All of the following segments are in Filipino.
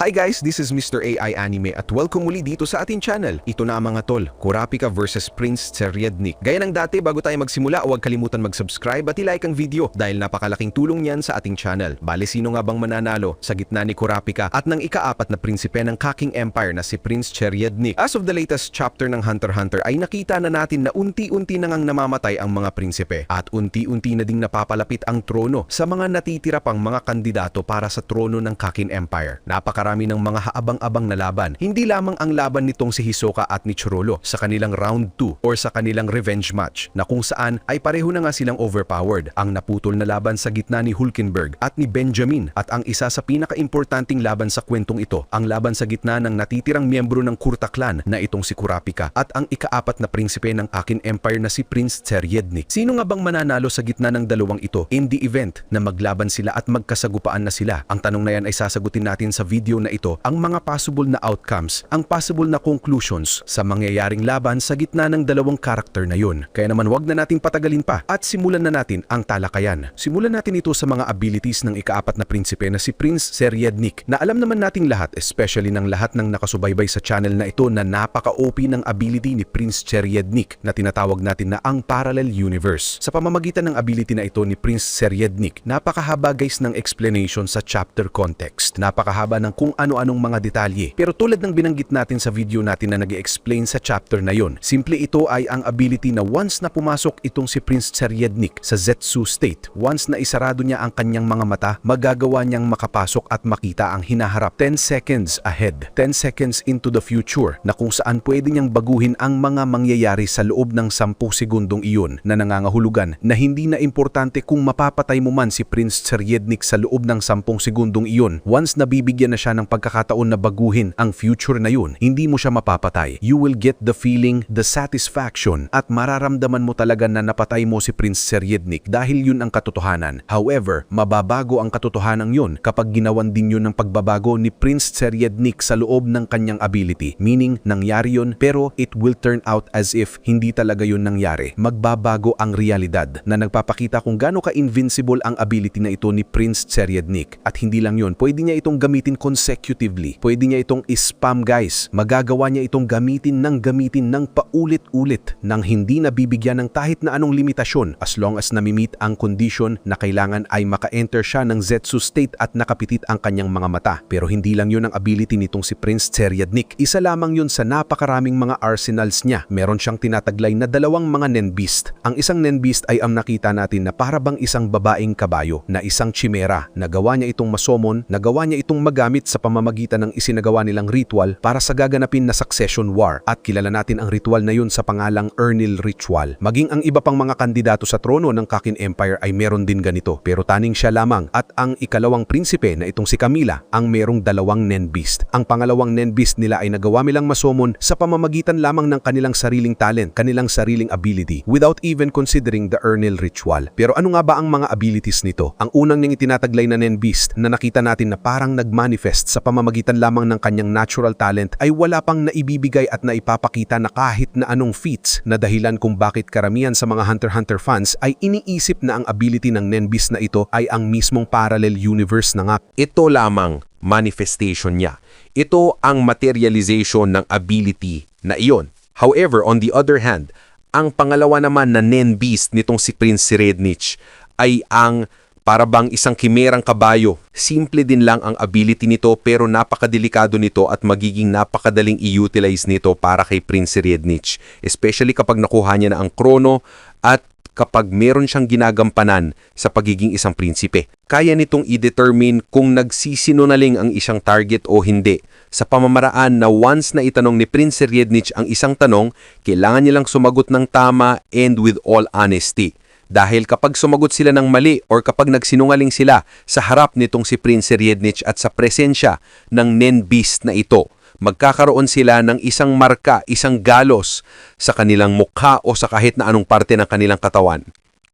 Hi guys, this is Mr. AI Anime at welcome muli dito sa ating channel. Ito na mga tol, Kurapika versus Prince Seryednik. Gaya ng dati, bago tayo magsimula, huwag kalimutan mag-subscribe at i-like ang video dahil napakalaking tulong niyan sa ating channel. Bale, sino nga bang mananalo sa gitna ni Kurapika at ng ikaapat na prinsipe ng Kaking Empire na si Prince Seryednik? As of the latest chapter ng Hunter Hunter ay nakita na natin na unti-unti na ngang namamatay ang mga prinsipe at unti-unti na ding napapalapit ang trono sa mga natitira pang mga kandidato para sa trono ng Kakin Empire. Napakarami ng mga haabang-abang na laban. Hindi lamang ang laban nitong si Hisoka at ni Churolo sa kanilang round 2 or sa kanilang revenge match na kung saan ay pareho na nga silang overpowered. Ang naputol na laban sa gitna ni Hulkenberg at ni Benjamin at ang isa sa pinaka-importanting laban sa kwentong ito, ang laban sa gitna ng natitirang miyembro ng Kurta clan na itong si Kurapika at ang ikaapat na prinsipe ng Akin Empire na si Prince Seryednik. Sino nga bang mananalo sa gitna ng dalawang ito in the event na maglaban sila at magkasagupaan na sila? Ang tanong na yan ay sasagutin natin sa video na ito ang mga possible na outcomes, ang possible na conclusions sa mangyayaring laban sa gitna ng dalawang karakter na yun. Kaya naman wag na nating patagalin pa at simulan na natin ang talakayan. Simulan natin ito sa mga abilities ng ikaapat na prinsipe na si Prince Seryednik na alam naman nating lahat, especially ng lahat ng nakasubaybay sa channel na ito na napaka-OP ng ability ni Prince Seryednik na tinatawag natin na ang Parallel Universe. Sa pamamagitan ng ability na ito ni Prince Seryednik, napakahaba guys ng explanation sa chapter context. Napakahaba ng kung ano-anong mga detalye. Pero tulad ng binanggit natin sa video natin na nag explain sa chapter na yon, simple ito ay ang ability na once na pumasok itong si Prince Seryednik sa Zetsu state, once na isarado niya ang kanyang mga mata, magagawa niyang makapasok at makita ang hinaharap 10 seconds ahead, 10 seconds into the future na kung saan pwede niyang baguhin ang mga mangyayari sa loob ng 10 segundong iyon na nangangahulugan na hindi na importante kung mapapatay mo man si Prince Seryednik sa loob ng 10 segundong iyon. Once na bibigyan na siya ng pagkakataon na baguhin ang future na yun, hindi mo siya mapapatay. You will get the feeling, the satisfaction at mararamdaman mo talaga na napatay mo si Prince Seryednik dahil yun ang katotohanan. However, mababago ang katotohanan yun kapag ginawan din yun ng pagbabago ni Prince Seryednik sa loob ng kanyang ability. Meaning, nangyari yun pero it will turn out as if hindi talaga yun nangyari. Magbabago ang realidad na nagpapakita kung gaano ka-invincible ang ability na ito ni Prince Seryednik. At hindi lang yun, pwede niya itong gamitin consecutively. Pwede niya itong spam guys. Magagawa niya itong gamitin ng gamitin ng paulit-ulit nang hindi nabibigyan ng kahit na anong limitasyon as long as namimit ang condition na kailangan ay maka-enter siya ng Zetsu state at nakapitit ang kanyang mga mata. Pero hindi lang yun ang ability nitong si Prince Seryadnik. Isa lamang yun sa napakaraming mga arsenals niya. Meron siyang tinataglay na dalawang mga Nenbeast. Ang isang Nenbeast ay ang nakita natin na para bang isang babaeng kabayo na isang chimera. Nagawa niya itong masomon, nagawa niya itong magamit sa pamamagitan ng isinagawa nilang ritual para sa gaganapin na succession war. At kilala natin ang ritual na yun sa pangalang Ernil Ritual. Maging ang iba pang mga kandidato sa trono ng Kakin Empire ay meron din ganito. Pero taning siya lamang at ang ikalawang prinsipe na itong si Camila ang merong dalawang Nenbeast. Ang pangalawang Nenbeast nila ay nagawa nilang masomon sa pamamagitan lamang ng kanilang sariling talent, kanilang sariling ability without even considering the Ernil Ritual. Pero ano nga ba ang mga abilities nito? Ang unang niyang itinataglay na Nenbeast na nakita natin na parang nagmanifest sa pamamagitan lamang ng kanyang natural talent ay wala pang naibibigay at naipapakita na kahit na anong feats na dahilan kung bakit karamihan sa mga Hunter x Hunter fans ay iniisip na ang ability ng Nenbeast na ito ay ang mismong parallel universe na nga. Ito lamang manifestation niya. Ito ang materialization ng ability na iyon. However, on the other hand, ang pangalawa naman na Nen Beast nitong si Prince Sirednich ay ang para bang isang kimerang kabayo. Simple din lang ang ability nito pero napakadelikado nito at magiging napakadaling i-utilize nito para kay Prince Sirednich. Especially kapag nakuha niya na ang krono at kapag meron siyang ginagampanan sa pagiging isang prinsipe. Kaya nitong i-determine kung nagsisinungaling ang isang target o hindi. Sa pamamaraan na once na itanong ni Prince Riednich ang isang tanong, kailangan nilang sumagot ng tama and with all honesty. Dahil kapag sumagot sila ng mali or kapag nagsinungaling sila sa harap nitong si Prince Riednich at sa presensya ng Nen Beast na ito, magkakaroon sila ng isang marka, isang galos sa kanilang mukha o sa kahit na anong parte ng kanilang katawan.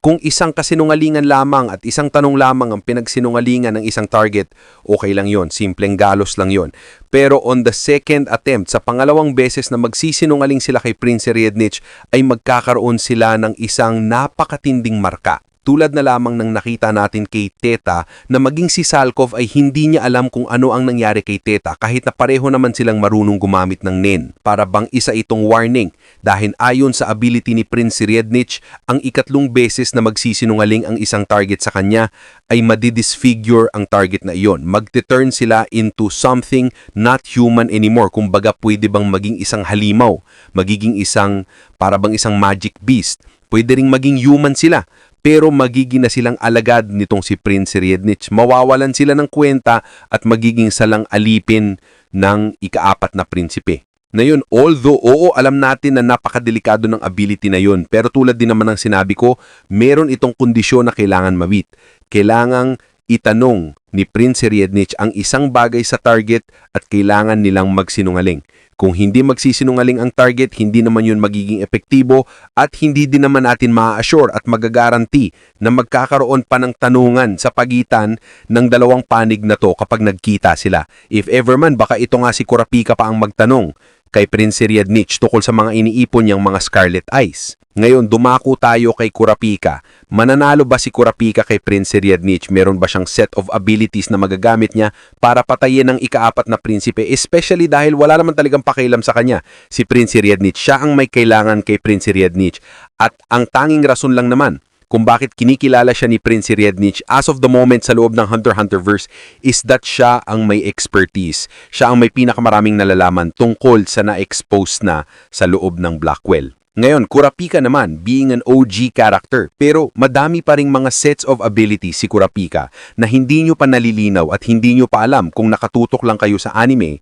Kung isang kasinungalingan lamang at isang tanong lamang ang pinagsinungalingan ng isang target, okay lang yon, simpleng galos lang yon. Pero on the second attempt, sa pangalawang beses na magsisinungaling sila kay Prince Riednich, ay magkakaroon sila ng isang napakatinding marka. Tulad na lamang ng nakita natin kay Teta na maging si Salkov ay hindi niya alam kung ano ang nangyari kay Teta kahit na pareho naman silang marunong gumamit ng NEN. Para bang isa itong warning dahil ayon sa ability ni Prince Riednich, ang ikatlong beses na magsisinungaling ang isang target sa kanya ay madidisfigure ang target na iyon. Magte-turn sila into something not human anymore. Kumbaga pwede bang maging isang halimaw, magiging isang para bang isang magic beast. Pwede ring maging human sila pero magiging na silang alagad nitong si Prince Riednich. Mawawalan sila ng kwenta at magiging salang alipin ng ikaapat na prinsipe. Na yun, although oo, alam natin na napakadelikado ng ability na yun, pero tulad din naman ng sinabi ko, meron itong kondisyon na kailangan mabit. Kailangang itanong ni Prince Riednich ang isang bagay sa target at kailangan nilang magsinungaling. Kung hindi magsisinungaling ang target, hindi naman yun magiging epektibo at hindi din naman natin ma-assure at magagaranti na magkakaroon pa ng tanungan sa pagitan ng dalawang panig na to kapag nagkita sila. If ever man, baka ito nga si Kurapika pa ang magtanong kay Prince Riednich tukol sa mga iniipon niyang mga scarlet eyes. Ngayon, dumako tayo kay Kurapika. Mananalo ba si Kurapika kay Prince Riednich? Meron ba siyang set of abilities na magagamit niya para patayin ang ikaapat na prinsipe? Especially dahil wala naman talagang pakialam sa kanya. Si Prince Riednich, siya ang may kailangan kay Prince Riednich. At ang tanging rason lang naman kung bakit kinikilala siya ni Prince Riednich as of the moment sa loob ng Hunter x Hunter verse is that siya ang may expertise. Siya ang may pinakamaraming nalalaman tungkol sa na-expose na sa loob ng Blackwell. Ngayon, Kurapika naman, being an OG character, pero madami pa ring mga sets of abilities si Kurapika na hindi nyo pa nalilinaw at hindi nyo pa alam kung nakatutok lang kayo sa anime,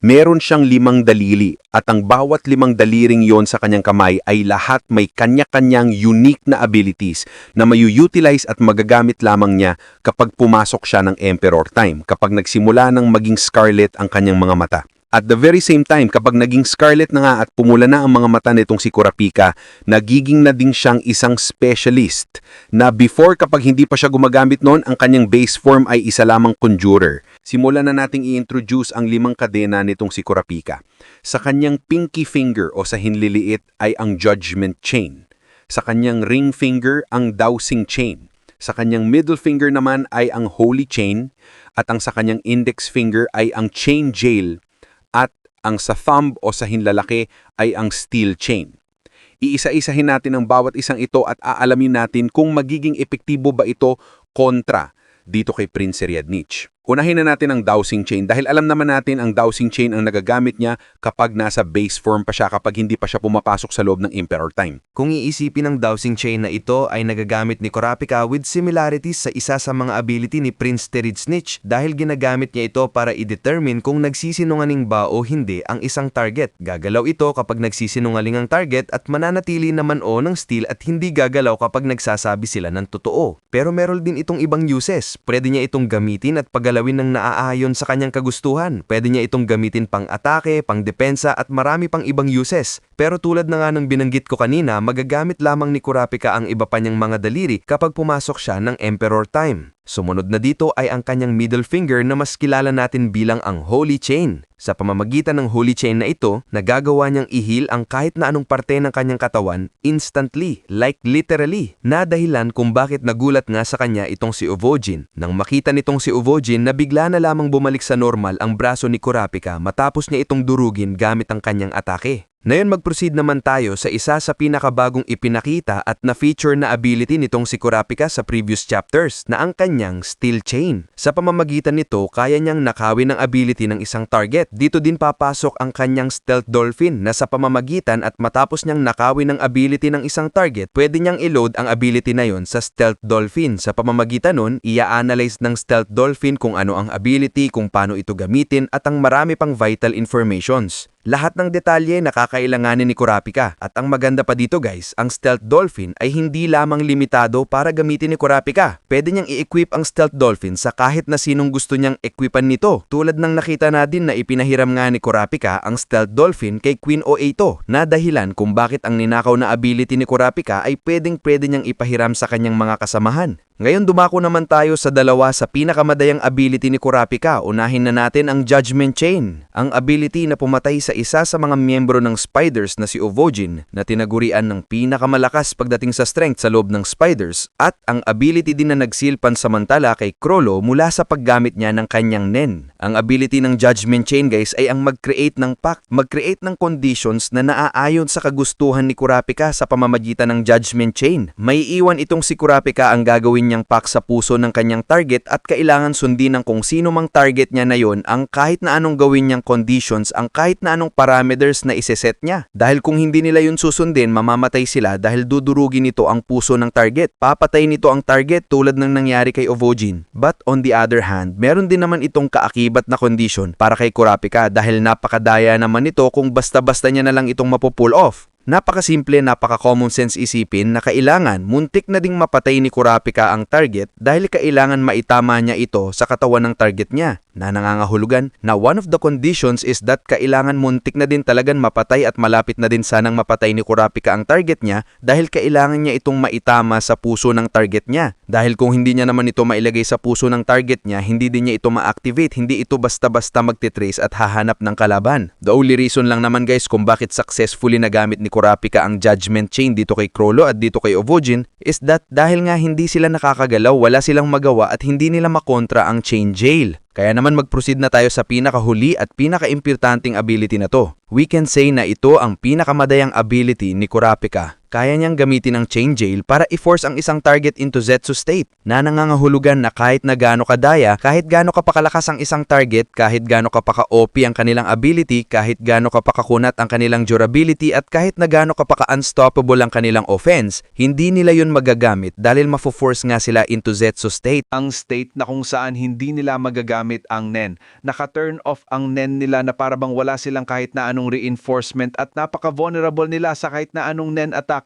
meron siyang limang daliri at ang bawat limang daliring yon sa kanyang kamay ay lahat may kanya-kanyang unique na abilities na mayu-utilize at magagamit lamang niya kapag pumasok siya ng Emperor Time, kapag nagsimula ng maging scarlet ang kanyang mga mata. At the very same time, kapag naging scarlet na nga at pumula na ang mga mata nitong si Kurapika, nagiging na din siyang isang specialist na before kapag hindi pa siya gumagamit noon, ang kanyang base form ay isa lamang conjurer. Simulan na nating i-introduce ang limang kadena nitong si Kurapika. Sa kanyang pinky finger o sa hinliliit ay ang judgment chain. Sa kanyang ring finger ang dowsing chain. Sa kanyang middle finger naman ay ang holy chain at ang sa kanyang index finger ay ang chain jail at ang sa thumb o sa hinlalaki ay ang steel chain. Iisa-isahin natin ang bawat isang ito at aalamin natin kung magiging epektibo ba ito kontra dito kay Prince Riadnich. Unahin na natin ang dowsing chain dahil alam naman natin ang dowsing chain ang nagagamit niya kapag nasa base form pa siya kapag hindi pa siya pumapasok sa loob ng Emperor Time. Kung iisipin ang dowsing chain na ito ay nagagamit ni Kurapika with similarities sa isa sa mga ability ni Prince Teridsnich dahil ginagamit niya ito para i-determine kung nagsisinungaling ba o hindi ang isang target. Gagalaw ito kapag nagsisinungaling ang target at mananatili naman o ng steel at hindi gagalaw kapag nagsasabi sila ng totoo. Pero meron din itong ibang uses. Pwede niya itong gamitin at pagalawin ng naaayon sa kanyang kagustuhan. Pwede niya itong gamitin pang atake, pang depensa at marami pang ibang uses. Pero tulad na nga ng binanggit ko kanina, magagamit lamang ni Kurapika ang iba pa niyang mga daliri kapag pumasok siya ng Emperor Time. Sumunod na dito ay ang kanyang middle finger na mas kilala natin bilang ang Holy Chain. Sa pamamagitan ng Holy Chain na ito, nagagawa niyang ihil ang kahit na anong parte ng kanyang katawan instantly, like literally, na dahilan kung bakit nagulat nga sa kanya itong si Uvojin. Nang makita nitong si Uvojin na bigla na lamang bumalik sa normal ang braso ni Kurapika matapos niya itong durugin gamit ang kanyang atake. Ngayon mag-proceed naman tayo sa isa sa pinakabagong ipinakita at na-feature na ability nitong si Kurapika sa previous chapters na ang kanyang Steel Chain. Sa pamamagitan nito, kaya niyang nakawin ang ability ng isang target. Dito din papasok ang kanyang Stealth Dolphin na sa pamamagitan at matapos niyang nakawin ang ability ng isang target, pwede niyang i-load ang ability na yon sa Stealth Dolphin. Sa pamamagitan nun, i-analyze ng Stealth Dolphin kung ano ang ability, kung paano ito gamitin at ang marami pang vital informations. Lahat ng detalye nakakailanganin ni Kurapika. At ang maganda pa dito guys, ang Stealth Dolphin ay hindi lamang limitado para gamitin ni Kurapika. Pwede niyang i-equip ang Stealth Dolphin sa kahit na sinong gusto niyang equipan nito. Tulad ng nakita natin na ipinahiram nga ni Kurapika ang Stealth Dolphin kay Queen O8 na dahilan kung bakit ang ninakaw na ability ni Kurapika ay pwedeng pwede niyang ipahiram sa kanyang mga kasamahan. Ngayon dumako naman tayo sa dalawa sa pinakamadayang ability ni Kurapika. Unahin na natin ang Judgment Chain, ang ability na pumatay sa isa sa mga miyembro ng Spiders na si Ovogin na tinagurian ng pinakamalakas pagdating sa strength sa loob ng Spiders at ang ability din na nagsil pansamantala kay Krollo mula sa paggamit niya ng kanyang Nen. Ang ability ng Judgment Chain guys ay ang mag-create ng pact, mag-create ng conditions na naaayon sa kagustuhan ni Kurapika sa pamamagitan ng Judgment Chain. May iwan itong si Kurapika ang gagawin niyang pact sa puso ng kanyang target at kailangan sundin ng kung sino mang target niya na yon ang kahit na anong gawin niyang conditions, ang kahit na anong parameters na iseset niya. Dahil kung hindi nila yun susundin, mamamatay sila dahil dudurugin nito ang puso ng target. Papatay nito ang target tulad ng nangyari kay Ovogin. But on the other hand, meron din naman itong kaakibat na condition para kay Kurapika dahil napakadaya naman nito kung basta-basta niya na lang itong mapupull off. Napakasimple, napaka-common sense isipin na kailangan muntik na ding mapatay ni Kurapika ang target dahil kailangan maitama niya ito sa katawan ng target niya na nangangahulugan na one of the conditions is that kailangan muntik na din talagang mapatay at malapit na din sanang mapatay ni Kurapika ang target niya dahil kailangan niya itong maitama sa puso ng target niya. Dahil kung hindi niya naman ito mailagay sa puso ng target niya, hindi din niya ito ma-activate, hindi ito basta-basta magtitrace at hahanap ng kalaban. The only reason lang naman guys kung bakit successfully nagamit ni Kurapika ang judgment chain dito kay Krollo at dito kay Ovogin is that dahil nga hindi sila nakakagalaw, wala silang magawa at hindi nila makontra ang chain jail. Kaya naman mag-proceed na tayo sa pinakahuli at pinaka-importanting ability na to. We can say na ito ang pinakamadayang ability ni Kurapika. Kaya niyang gamitin ang chain jail para i-force ang isang target into Zetsu state na nangangahulugan na kahit na gaano kadaya, kahit gaano kapakalakas ang isang target, kahit gaano kapaka-OP ang kanilang ability, kahit gaano kapakakunat ang kanilang durability at kahit na gaano kapaka-unstoppable ang kanilang offense, hindi nila yun magagamit dahil mafo-force nga sila into Zetsu state. ang state na kung saan hindi nila magagamit ang NEN. Naka-turn off ang NEN nila na para bang wala silang kahit na anong reinforcement at napaka-vulnerable nila sa kahit na anong NEN attack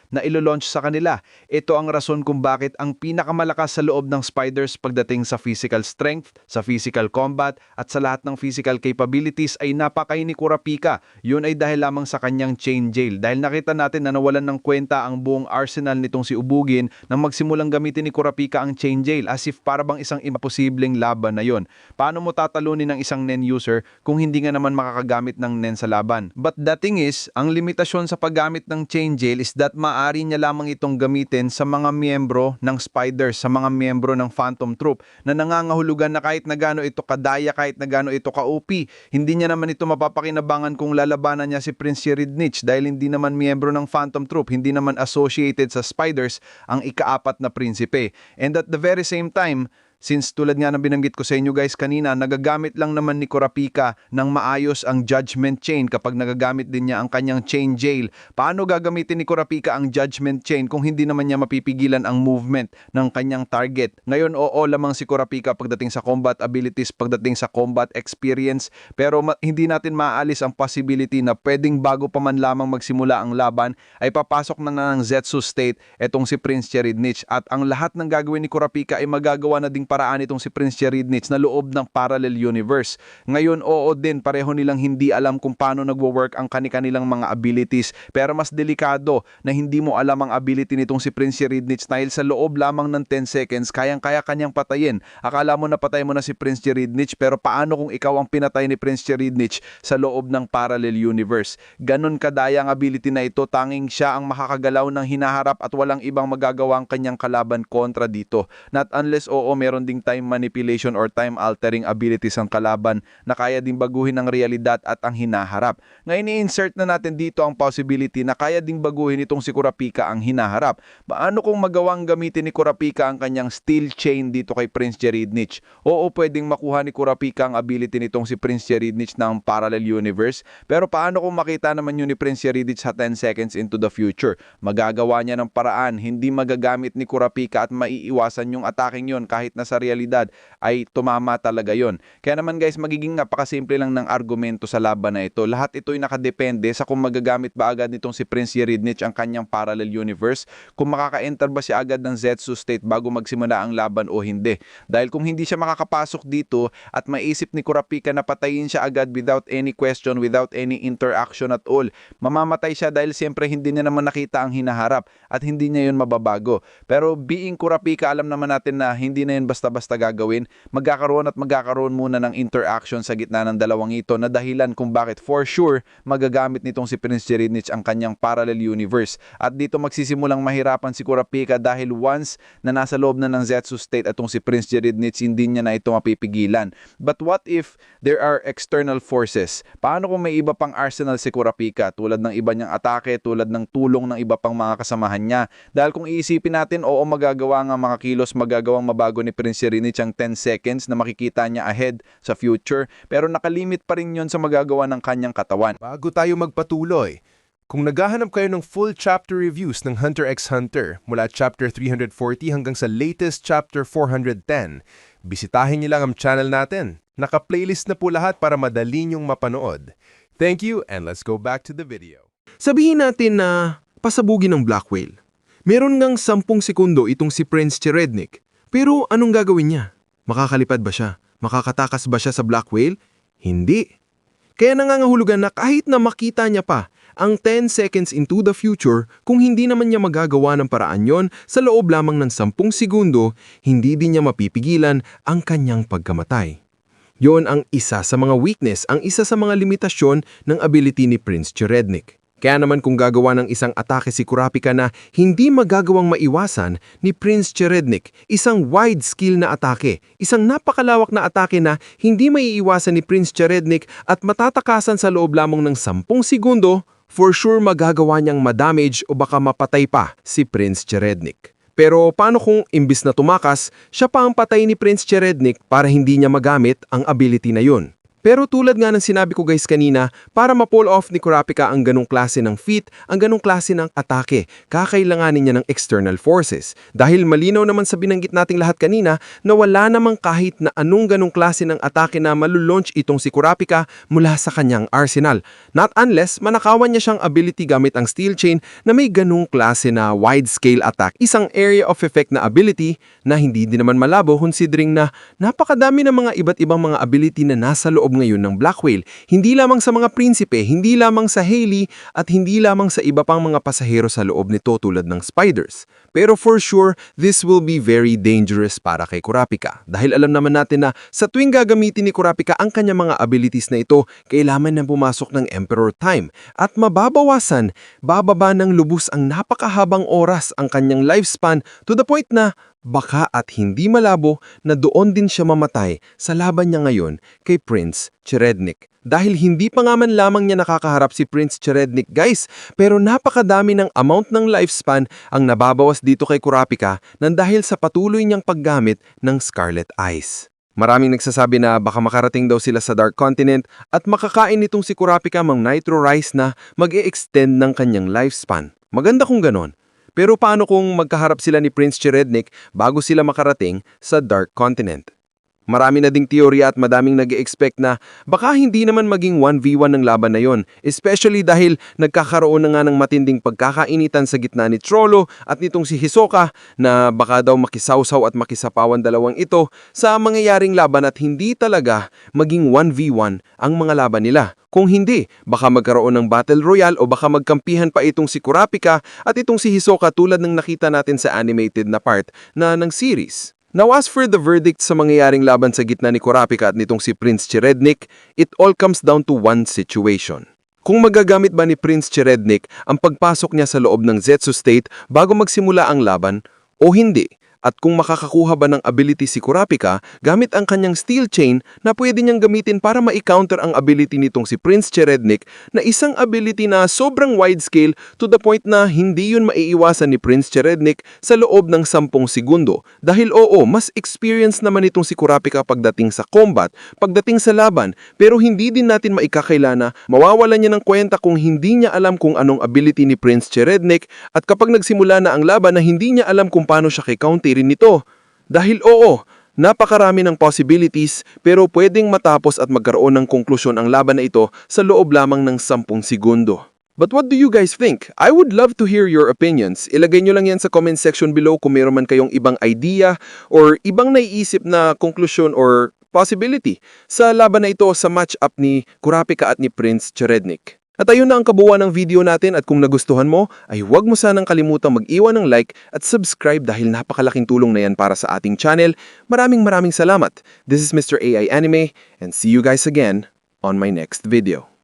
na ilo-launch sa kanila. Ito ang rason kung bakit ang pinakamalakas sa loob ng Spiders pagdating sa physical strength, sa physical combat at sa lahat ng physical capabilities ay napakay ni Kurapika. Yun ay dahil lamang sa kanyang chain jail. Dahil nakita natin na nawalan ng kwenta ang buong arsenal nitong si Ubugin nang magsimulang gamitin ni Kurapika ang chain jail as if para bang isang imposibleng laban na yon. Paano mo tatalunin ng isang NEN user kung hindi nga naman makakagamit ng NEN sa laban? But the thing is, ang limitasyon sa paggamit ng chain jail is that maaari niya lamang itong gamitin sa mga miyembro ng Spiders, sa mga miyembro ng Phantom Troop na nangangahulugan na kahit na gaano ito kadaya, kahit na gaano ito ka-OP, hindi niya naman ito mapapakinabangan kung lalabanan niya si Prince Yeridnich dahil hindi naman miyembro ng Phantom Troop, hindi naman associated sa Spiders ang ikaapat na prinsipe. And at the very same time, Since tulad nga ng binanggit ko sa inyo guys kanina, nagagamit lang naman ni Kurapika ng maayos ang judgment chain kapag nagagamit din niya ang kanyang chain jail. Paano gagamitin ni Kurapika ang judgment chain kung hindi naman niya mapipigilan ang movement ng kanyang target? Ngayon, oo lamang si Kurapika pagdating sa combat abilities, pagdating sa combat experience, pero hindi natin maaalis ang possibility na pwedeng bago pa man lamang magsimula ang laban ay papasok na na ng Zetsu state etong si Prince Cheridnich at ang lahat ng gagawin ni Kurapika ay magagawa na ding paraan itong si Prince Cheridnich na loob ng parallel universe. Ngayon, oo din, pareho nilang hindi alam kung paano nagwo-work ang kani-kanilang mga abilities pero mas delikado na hindi mo alam ang ability nitong si Prince Cheridnich dahil sa loob lamang ng 10 seconds, kayang-kaya kanyang patayin. Akala mo napatay mo na si Prince Cheridnich pero paano kung ikaw ang pinatay ni Prince Cheridnich sa loob ng parallel universe? Ganon kadaya ang ability na ito, tanging siya ang makakagalaw ng hinaharap at walang ibang magagawa ang kanyang kalaban kontra dito. Not unless oo meron ding time manipulation or time altering abilities ang kalaban na kaya ding baguhin ang realidad at ang hinaharap. Ngayon i-insert na natin dito ang possibility na kaya ding baguhin itong si Kurapika ang hinaharap. Paano kung magawang gamitin ni Kurapika ang kanyang steel chain dito kay Prince Jeridnich? Oo, pwedeng makuha ni Kurapika ang ability nitong si Prince Jeridnich ng parallel universe. Pero paano kung makita naman yun ni Prince Jeridnich sa 10 seconds into the future? Magagawa niya ng paraan, hindi magagamit ni Kurapika at maiiwasan yung attacking yon kahit na sa realidad ay tumama talaga yon. Kaya naman guys, magiging napakasimple lang ng argumento sa laban na ito. Lahat ito'y nakadepende sa kung magagamit ba agad nitong si Prince Yeridnich ang kanyang parallel universe, kung makaka-enter ba siya agad ng Zetsu state bago magsimula ang laban o hindi. Dahil kung hindi siya makakapasok dito at maisip ni Kurapika na patayin siya agad without any question, without any interaction at all, mamamatay siya dahil siyempre hindi niya naman nakita ang hinaharap at hindi niya yun mababago. Pero being Kurapika, alam naman natin na hindi na yun basta-basta gagawin. Magkakaroon at magkakaroon muna ng interaction sa gitna ng dalawang ito na dahilan kung bakit for sure magagamit nitong si Prince Jeridnich ang kanyang parallel universe. At dito magsisimulang mahirapan si Kurapika dahil once na nasa loob na ng Zetsu state atong si Prince Jeridnich, hindi niya na ito mapipigilan. But what if there are external forces? Paano kung may iba pang arsenal si Kurapika tulad ng iba niyang atake, tulad ng tulong ng iba pang mga kasamahan niya? Dahil kung iisipin natin, oo magagawa nga mga kilos, magagawang mabago ni Prince Jeridnich ang 10 seconds na makikita niya ahead sa future, pero nakalimit pa rin yon sa magagawa ng kanyang katawan. Bago tayo magpatuloy, kung naghahanap kayo ng full chapter reviews ng Hunter x Hunter mula chapter 340 hanggang sa latest chapter 410, bisitahin niyo lang ang channel natin. Naka-playlist na po lahat para madali niyong mapanood. Thank you and let's go back to the video. Sabihin natin na pasabugin ng Black Whale. Meron ngang 10 sekundo itong si Prince Cherednik. Pero anong gagawin niya? Makakalipad ba siya? Makakatakas ba siya sa Black Whale? Hindi. Kaya nangangahulugan na kahit na makita niya pa ang 10 seconds into the future, kung hindi naman niya magagawa ng paraan yon sa loob lamang ng 10 segundo, hindi din niya mapipigilan ang kanyang pagkamatay. Yon ang isa sa mga weakness, ang isa sa mga limitasyon ng ability ni Prince Cherednik. Kaya naman kung gagawa ng isang atake si Kurapika na hindi magagawang maiwasan ni Prince Cherednik, isang wide skill na atake, isang napakalawak na atake na hindi maiiwasan ni Prince Cherednik at matatakasan sa loob lamang ng 10 segundo, for sure magagawa niyang madamage o baka mapatay pa si Prince Cherednik. Pero paano kung imbis na tumakas, siya pa ang patay ni Prince Cherednik para hindi niya magamit ang ability na yun? Pero tulad nga ng sinabi ko guys kanina, para ma-pull off ni Kurapika ang ganong klase ng feat, ang ganong klase ng atake, kakailanganin niya ng external forces. Dahil malinaw naman sa binanggit nating lahat kanina na wala namang kahit na anong ganong klase ng atake na malulaunch itong si Kurapika mula sa kanyang arsenal. Not unless manakawan niya siyang ability gamit ang steel chain na may ganong klase na wide-scale attack, isang area of effect na ability na hindi din naman malabo considering na napakadami ng mga iba't ibang mga ability na nasa loob ngayon ng Black Whale, hindi lamang sa mga prinsipe, hindi lamang sa Hailey, at hindi lamang sa iba pang mga pasahero sa loob nito tulad ng spiders. Pero for sure, this will be very dangerous para kay Kurapika. Dahil alam naman natin na sa tuwing gagamitin ni Kurapika ang kanyang mga abilities na ito, kailangan na pumasok ng Emperor Time. At mababawasan, bababa ng lubos ang napakahabang oras ang kanyang lifespan to the point na baka at hindi malabo na doon din siya mamatay sa laban niya ngayon kay Prince Cherednik. Dahil hindi pa nga man lamang niya nakakaharap si Prince Cherednik guys, pero napakadami ng amount ng lifespan ang nababawas dito kay Kurapika nang dahil sa patuloy niyang paggamit ng Scarlet Eyes. Maraming nagsasabi na baka makarating daw sila sa Dark Continent at makakain nitong si Kurapika mang Nitro Rice na mag extend ng kanyang lifespan. Maganda kung ganon. Pero paano kung magkaharap sila ni Prince Cherednik bago sila makarating sa Dark Continent? Marami na ding teorya at madaming nag expect na baka hindi naman maging 1v1 ng laban na yon, especially dahil nagkakaroon na nga ng matinding pagkakainitan sa gitna ni Trollo at nitong si Hisoka na baka daw makisawsaw at makisapawan dalawang ito sa mangyayaring laban at hindi talaga maging 1v1 ang mga laban nila. Kung hindi, baka magkaroon ng battle royale o baka magkampihan pa itong si Kurapika at itong si Hisoka tulad ng nakita natin sa animated na part na ng series. Now as for the verdict sa mangyayaring laban sa gitna ni Kurapika at nitong si Prince Cherednik, it all comes down to one situation. Kung magagamit ba ni Prince Cherednik ang pagpasok niya sa loob ng Zetsu State bago magsimula ang laban o hindi? At kung makakakuha ba ng ability si Kurapika gamit ang kanyang steel chain na pwede niyang gamitin para ma-counter ang ability nitong si Prince Cherednik na isang ability na sobrang wide scale to the point na hindi yun maiiwasan ni Prince Cherednik sa loob ng 10 segundo. Dahil oo, mas experience naman itong si Kurapika pagdating sa combat, pagdating sa laban, pero hindi din natin maikakaila na mawawalan niya ng kwenta kung hindi niya alam kung anong ability ni Prince Cherednik at kapag nagsimula na ang laban na hindi niya alam kung paano siya kay-counter rin nito. Dahil oo, napakarami ng possibilities pero pwedeng matapos at magkaroon ng konklusyon ang laban na ito sa loob lamang ng 10 segundo. But what do you guys think? I would love to hear your opinions. Ilagay nyo lang yan sa comment section below kung meron man kayong ibang idea or ibang naiisip na konklusyon or possibility sa laban na ito sa match-up ni Kurapika at ni Prince Cherednik. At ayun na ang kabuuan ng video natin at kung nagustuhan mo, ay huwag mo sanang kalimutang mag-iwan ng like at subscribe dahil napakalaking tulong na yan para sa ating channel. Maraming maraming salamat. This is Mr. AI Anime and see you guys again on my next video.